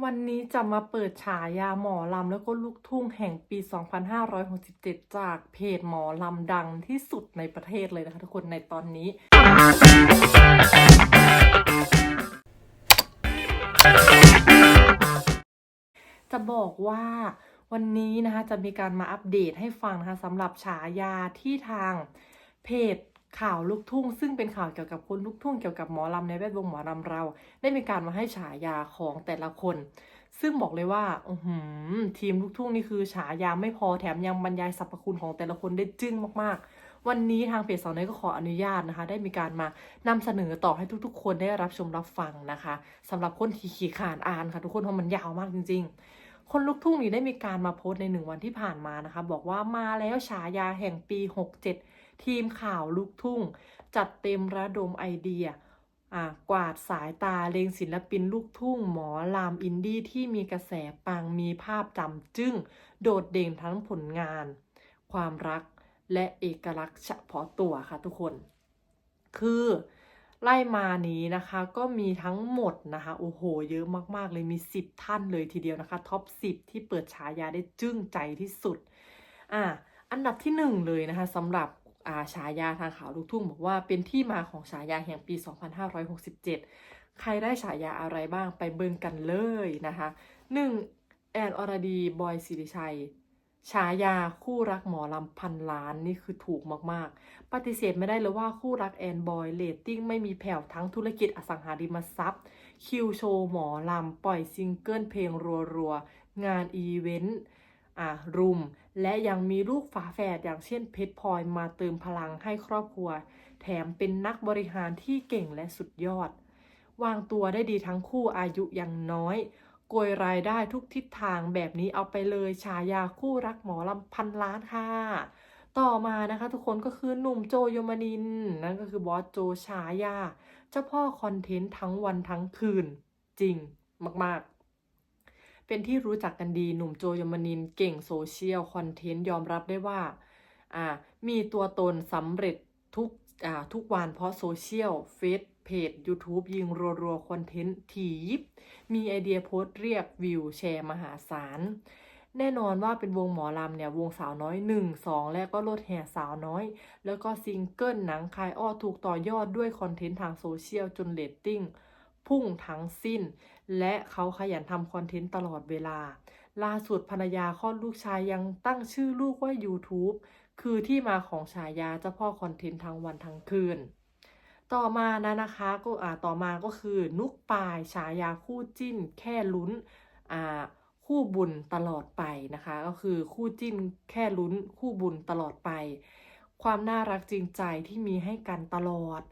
วันนี้จะมาเปิดฉายาหมอลำแล้วก็ลูกทุ่งแห่งปี 2567 จากเพจหมอลำดังที่สุดในประเทศเลยนะคะทุกคนในตอนนี้ จะบอกว่าวันนี้นะคะจะมีการมาอัปเดตให้ฟังนะคะสำหรับฉายาที่ทางเพจ ข่าวลูกทุ่ง ซึ่งเป็นข่าวเกี่ยวกับคนลูกทุ่งเกี่ยวกับหมอลำในแวดวงหมอลำเรา ได้มีการมาให้ฉายาของแต่ละคน ซึ่งบอกเลยว่าอือหือทีมลูกทุ่งนี่คือฉายาไม่พอแถมยังบรรยายสรรพคุณของแต่ละคนได้จึ้งมากๆ วันนี้ทางเพจสาวน้อยก็ขออนุญาตนะคะ ได้มีการมานำเสนอต่อให้ทุกๆ คนได้รับชมรับฟังนะคะสำหรับคนที่ขี่ขานอ่านค่ะ ทุกคนเพราะมันยาวมากจริง ๆคนลูกทุ่งนี่ได้มีการมาโพสต์ในหนึ่งวันที่ผ่านมานะคะ บอกว่ามาแล้วฉายาแห่งปี 67 ทีมข่าวลูกทุ่ง จัดเต็มระดมไอเดียอ่ากวาดสายตาเลงศิลปินลูกทุ่ง หมอลามอินดี้ที่มีกระแสปังมีภาพจำจึ้ง โดดเด่นทั้งผลงาน ความรักและเอกลักษณ์เฉพาะตัวค่ะทุกคน คือไล่มานี้นะคะก็มีทั้งหมดนะคะโอ้โห เยอะมากๆเลยมี 10 ท่านเลยทีเดียวนะคะท็อป 10 ที่เปิดฉายาได้จึ้งใจที่สุดอ่าอันดับที่หนึ่งเลยนะคะสำหรับ ฉายาทางข่าวลูกทุ่งบอกว่าเป็นที่มาของฉายาแห่งปี 2567 ใครได้ฉายาอะไรบ้างไปเบิ่งกันเลยนะคะ 1. แอนอรดี บอยสิริชัย ฉายาคู่รักหมอลำพันล้านนี่คือถูกมากๆ ปฏิเสธไม่ได้เลยว่าคู่รักแอนบอยเรตติ้งไม่มีแผ่วทั้งธุรกิจอสังหาริมทรัพย์ คิวโชว์หมอลำ ปล่อยซิงเกิลเพลงรัวๆ งานอีเวนต์ รุม และยังมีลูกฝาแฝดอย่างเช่นเพชรพลอยมาเติมพลังให้ครอบครัว แถมเป็นนักบริหารที่เก่งและสุดยอด วางตัวได้ดีทั้งคู่อายุยังน้อยโกยรายได้ทุกทิศทางแบบนี้เอาไปเลยฉายาคู่รักหมอลำพันล้านค่ะ ต่อมานะคะทุกคนก็คือหนุ่มโจโยมานิน นั่นก็คือบอสโจฉายา เจ้าพ่อคอนเทนต์ทั้งวันทั้งคืน จริงมากๆ เป็นที่รู้จักกันดีหนุ่มโจยมานินเก่งโซเชียลคอนเทนต์ยอมรับได้ว่าอ่ามีตัวตนสำเร็จทุกอ่าทุกวันเพราะโซเชียลเฟซเพจ YouTube ยิงรัวๆคอนเทนต์ถี่ยิบมีไอเดียโพสต์เรียกวิวแชร์มหาศาล แน่นอนว่าเป็นวงหมอลำเนี่ย วงสาวน้อย 1 2 และก็รถแห่สาวน้อย แล้วก็ซิงเกิลหนังคายอ้อถูกต่อยอดด้วยคอนเทนต์ทางโซเชียลจนเรตติ้ง พุ่งทั้งสิ้น และเขาขยันทำคอนเทนต์ตลอดเวลา ล่าสุดภรรยาคลอดลูกชายยังตั้งชื่อลูกว่า YouTube คือที่มาของฉายาเจ้าพ่อคอนเทนต์ทั้งวันทั้งคืน ต่อมานะนะคะก็อ่าต่อมาก็คือนุกปายฉายาคู่จิ้น แค่ลุ้นอ่าคู่บุญตลอดไปนะคะ ก็คือคู่จิ้นแค่ลุ้นคู่บุญตลอดไป ความน่ารักจริงใจที่มีให้กันตลอด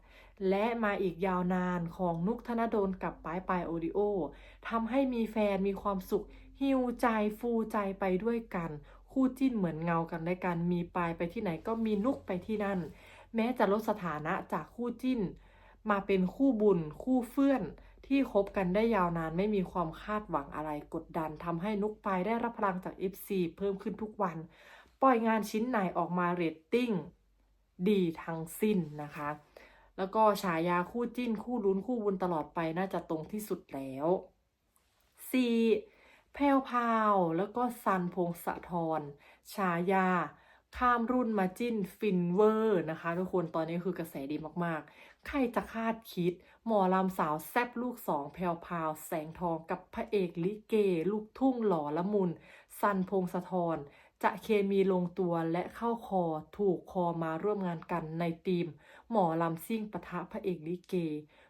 และมาอีกยาวนานของนุกธนดลกับปายปายโอดิโอทำให้มีแฟนมีความสุขหิวใจฟูใจไปด้วยกัน คู่จิ้นเหมือนเงากันและกัน มีปายไปที่ไหนก็มีนุกไปที่นั่น แม้จะลดสถานะจากคู่จิ้น มาเป็นคู่บุญ คู่เฟื่อนที่คบกันได้ยาวนานไม่มีความคาดหวังอะไรกดดันทำให้นุกปายได้รับพลังจาก FC เพิ่มขึ้นทุกวัน ปล่อยงานชิ้นไหนออกมาเรตติ้งดีทั้งสิ้นนะคะ แล้วก็ฉายาคู่จิ้นคู่ลุ้นคู่บุญตลอดไปน่าจะตรงที่สุดแล้ว 4. แพรวพาวแล้วก็ซันพงศธรฉายาข้ามรุ่นมาจิ้นฟินเวอร์นะคะ ทุกคนตอนนี้คือกระแสดีมากๆ ใครจะคาดคิด หมอลำสาวแซบลูกสองแพรวพาวแสงทองกับพระเอกลิเก ลูกทุ่งหล่อละมุนซันพงศธรจะเคมีลงตัวและเข้าคอถูกคอมาร่วมงานกันในทีม หมอลำซิ่งปะทะพระเอกลิเก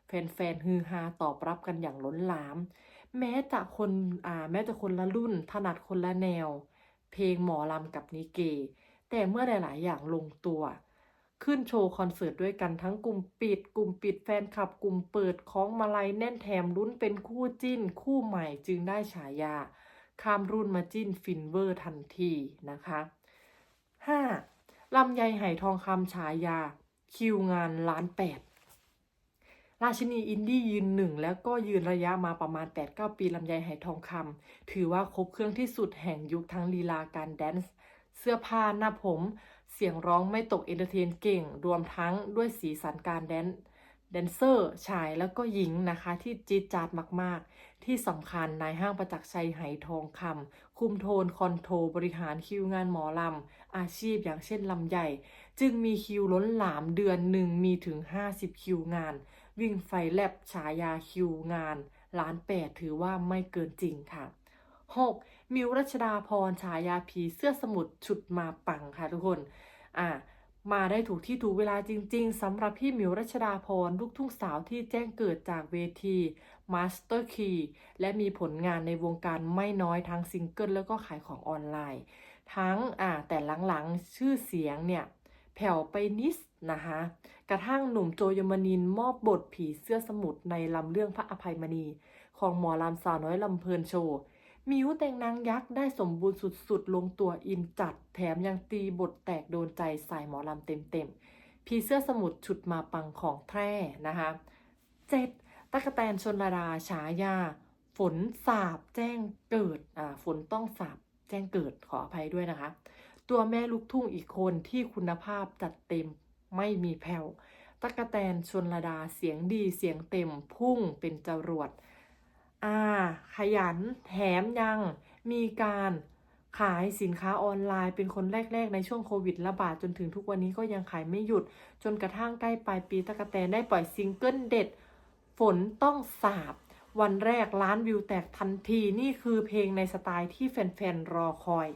แฟนๆฮือฮาตอบรับกันอย่างล้นหลาม แม้จะคนอ่าแม้จะคนละรุ่นถนัดคนละแนว เพลงหมอลำกับนิเก แต่เมื่อหลายๆ อย่างลงตัว ขึ้นโชว์คอนเสิร์ตด้วยกันทั้งกลุ่มปิด กลุ่มปิดแฟนคลับ กลุ่มเปิดของมาลัยแน่นแถมลุ้นเป็นคู่จิ้น คู่ใหม่จึงได้ฉายาข้ามรุ่นมาจิ้นฟินเวอร์ทันทีนะคะ 5. ลำไยไหทองคำฉายา คิวงานล้านแปดราชินีอินดี้ยืนหนึ่งแล้วก็ยืนระยะมาประมาณ 8-9 ปีลำไยไหทองคำถือว่าครบเครื่องที่สุดแห่งยุคทั้งลีลาการแดนซ์เสื้อผ้าหน้าผม เสียงร้องไม่ตกเอนเตอร์เทนเก่ง รวมทั้งด้วยสีสันการแดนซ์ แดนเซอร์ชายแล้วก็หญิงนะคะที่จี๊ดจ๊าดมากๆ ที่สำคัญนายห้างประจักษ์ชัยไหทองคำคุมโทนคอนโทรบริหารคิวงานหมอลำ อาชีพอย่างเช่นลำใหญ่ จึงมีคิวล้นหลามเดือนหนึ่งมีถึง 50 คิวงาน วิ่งไฟแลบฉายาคิวงานล้านแปดถือว่าไม่เกินจริงค่ะ 6. มิวรัชดาพรฉายาผีเสื้อสมุทรฉุดมาปังค่ะทุกคน อ่า มาได้ถูกที่ถูกเวลาจริงๆสำหรับพี่หมิวรัชดาพรลูกทุ่งสาวที่แจ้งเกิดจากเวที Master Key และมีผลงานในวงการไม่น้อยทั้งซิงเกิลแล้วก็ขายของออนไลน์ ทั้งอ่าแต่หลังๆชื่อเสียงเนี่ยแผ่วไปนิดนะคะกระทั่งหนุ่มโจยมนินมอบบทผีเสื้อสมุทรในลำเรื่องพระอภัยมณี ของหมอลำสาวน้อยลำเพลินโชว์ มิวแต่งนางยักษ์ได้สมบูรณ์สุดๆ ลงตัวอินจัด แถมยังตีบทแตกโดนใจสายหมอลำเต็มๆผีเสื้อสมุทรฉุดมาปังของแท้นะคะเจ็ดตะกะแตนชนระดาฉายา ฝนสาบแจ้งเกิดอ่าฝนต้องสาบแจ้งเกิดขออภัยด้วยนะคะ ตัวแม่ลูกทุ่งอีกคนที่คุณภาพจัดเต็มไม่มีแผ่วตะกะแตนชนระดาเสียงดีเสียงเต็มพุ่งเป็นจรวด อาขยัน แถมยังมีการขายสินค้าออนไลน์เป็นคนแรก ๆ ในช่วงโควิดระบาดจนถึงทุกวันนี้ก็ยังขายไม่หยุด จนกระทั่งใกล้ปลายปีตะกะแตนได้ปล่อยซิงเกิลเด็ด ฝนต้องสาบ วันแรกล้านวิวแตกทันทีนี่คือเพลงในสไตล์ที่แฟนๆรอคอย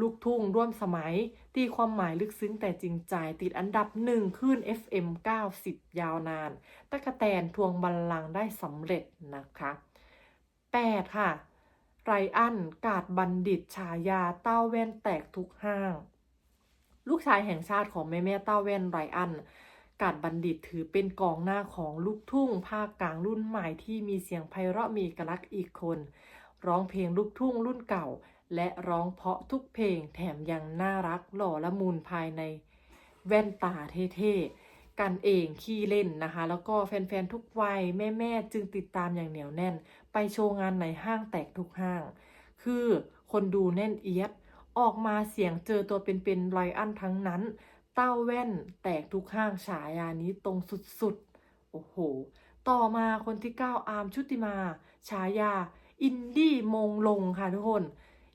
ลูกทุ่งร่วมสมัย ตีความหมายลึกซึ้งแต่จริงใจ ติดอันดับหนึ่งขึ้น FM 90 ยาวนานตะกะแตนทวงบัลลังก์ได้สำเร็จนะคะ 8 ค่ะ ไรอันกาดบัณฑิตฉายาเต้าแว่นแตกทุกห้าง ลูกชายแห่งชาติของแม่แม่เต้าแว่นไรอัน กาดบัณฑิตถือเป็นกองหน้าของลูกทุ่งภาคกลางรุ่นใหม่ที่มีเสียงไพเราะมีกลักอีกคน ร้องเพลงลูกทุ่งรุ่นเก่า และร้องเพาะทุกเพลงแถมยังน่ารักหล่อละมุนภายใน แว่นตาเท่ๆ กันเองขี้เล่นนะคะ แล้วก็แฟนๆทุกวัยแม่ๆจึงติดตามอย่างเหนียวแน่น ไปโชว์งานในห้างแตกทุกห้าง คือคนดูแน่นเอียด ออกมาเสียงเจอตัวเป็นๆไรอันทั้งนั้น เต้าแว่นแตกทุกห้างฉายานี้ตรงสุดๆ โอ้โห ต่อมาคนที่ 9 อาร์มชุติมา ฉายา อินดี้มงลงค่ะทุกคน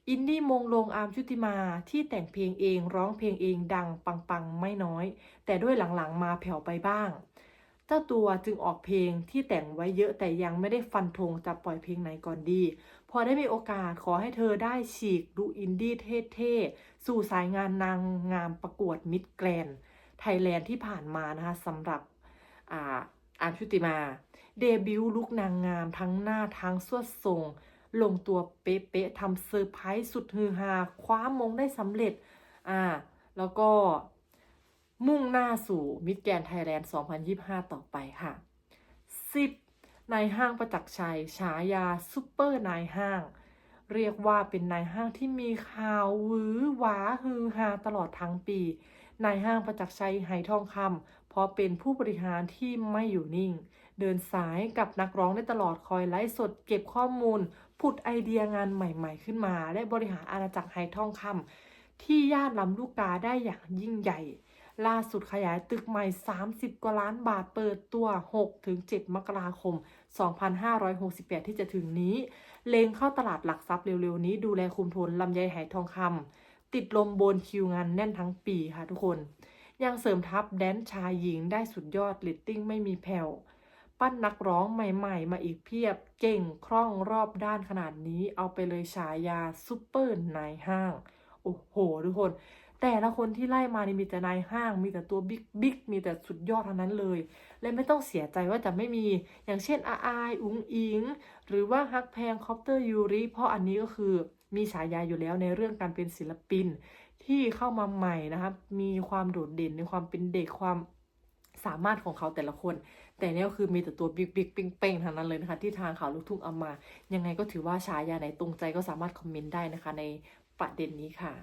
อินดี้มงลงอาร์มชุติมาที่แต่งเพลงเองร้องเพลงเองดังปังๆ ไม่น้อย แต่ด้วยหลังๆมาแผ่วไปบ้าง เจ้าตัวจึงออกเพลงที่แต่งไว้เยอะแต่ยังไม่ได้ฟันธงจะปล่อยเพลงไหนก่อนดี พอได้มีโอกาสขอให้เธอได้ฉีกดูอินดี้เท่ๆ สู่สายงานนางงามประกวดมิดแกรนไทยแลนด์ที่ผ่านมานะคะสำหรับอ่าอาร์มชุติมา เดบิวต์ลุกนางงามทั้งหน้าทั้งสวดทรง ลงตัวเป๊ะๆทำเซอร์ไพรส์สุดฮือฮาคว้ามงได้สำเร็จอ่าแล้วก็มุ่งหน้าสู่มิดแกนไทยแลนด์ 2025 ต่อไปค่ะ 10. นายห้างประจักษ์ชัย ฉายาซุปเปอร์นายห้าง เรียกว่าเป็นนายห้างที่มีข่าวหวือหวาฮือฮาตลอดทั้งปี นายห้างประจักษ์ชัยไหทองคำเพราะเป็นผู้บริหารที่ไม่อยู่นิ่ง เดินสายกับนักร้องได้ตลอดคอยไลฟ์สดเก็บข้อมูล ผุดไอเดียงานใหม่ ๆ ขึ้นมา และบริหารอาณาจักรไหทองคำที่ย่านลำลูกกาได้อย่างยิ่งใหญ่ ล่าสุดขยายตึกใหม่ 30 กว่าล้านบาทเปิดตัว 6-7 มกราคม 2568 ที่จะถึงนี้ เลงเข้าตลาดหลักทรัพย์เร็วๆ นี้ดูแลคุมทุนลำไยไหทองคำติดลมบนคิวงานแน่นทั้งปีค่ะทุกคน ยังเสริมทัพแดนชายหญิงได้สุดยอดลิตติ้งไม่มีแผ่ว ปั้นนักร้องใหม่ๆ มาอีกเพียบ เก่งคล่องรอบด้านขนาดนี้ เอาไปเลยฉายาซุปเปอร์นายห้าง โอ้โห ทุกคน แต่ละคนที่ไล่มานี่มีแต่นายห้าง มีแต่ตัวบิ๊กบิ๊กมีแต่สุดยอดทั้งนั้นเลย และไม่ต้องเสียใจว่าจะไม่มี อย่างเช่นอาอายอุงอิง หรือว่าฮักแพงคอปเตอร์ยูริ เพราะอันนี้ก็คือมีฉายาอยู่แล้วในเรื่องการเป็นศิลปิน ที่เข้ามาใหม่นะครับ มีความโดดเด่นในความเป็นเด็กความสามารถของเขาแต่ละคน แต่เนี่ยคือมีแต่ตัวบิ๊กบิ๊กเป้งๆทั้งนั้นเลยนะคะที่ทางข่าวลูกทุ่งเอามา ยังไงก็ถือว่าฉายาไหนตรงใจก็สามารถคอมเมนต์ได้นะคะในประเด็นนี้ค่ะ